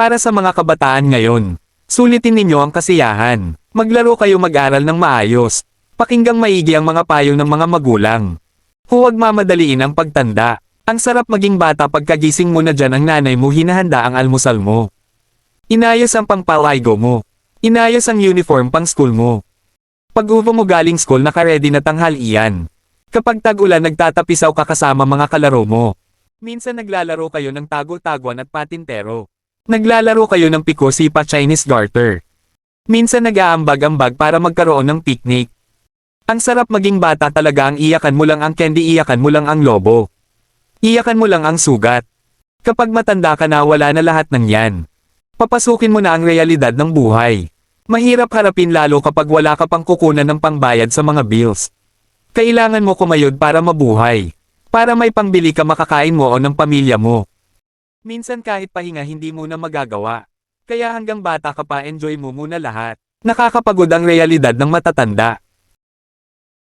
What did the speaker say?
Para sa mga kabataan ngayon, sulitin ninyo ang kasiyahan. Maglaro kayo mag-aral ng maayos. Pakinggang maigi ang mga payo ng mga magulang. Huwag mamadaliin ang pagtanda. Ang sarap maging bata pagkagising mo na dyan ang nanay mo hinahanda ang almusal mo. Inayos ang pangpalaigo mo. Inayos ang uniform pang school mo. Pag uvo mo galing school naka-ready na tanghalian. Kapag tag-ulan nagtatapisaw ka kasama mga kalaro mo. Minsan naglalaro kayo ng tago-taguan at patintero. Naglalaro kayo ng piko sipa Chinese garter. Minsan nag-aambag-ambag para magkaroon ng picnic. Ang sarap maging bata talaga ang iyakan mo lang ang candy iyakan mo lang ang lobo. Iyakan mo lang ang sugat. Kapag matanda ka na wala na lahat ng yan. Papasukin mo na ang realidad ng buhay. Mahirap harapin lalo kapag wala ka pang kukunan ng pangbayad sa mga bills. Kailangan mo kumayod para mabuhay. Para may pangbili ka makakain mo o ng pamilya mo. Minsan kahit pahinga hindi mo na magagawa. Kaya hanggang bata ka pa enjoy mo muna lahat. Nakakapagod ang realidad ng matatanda.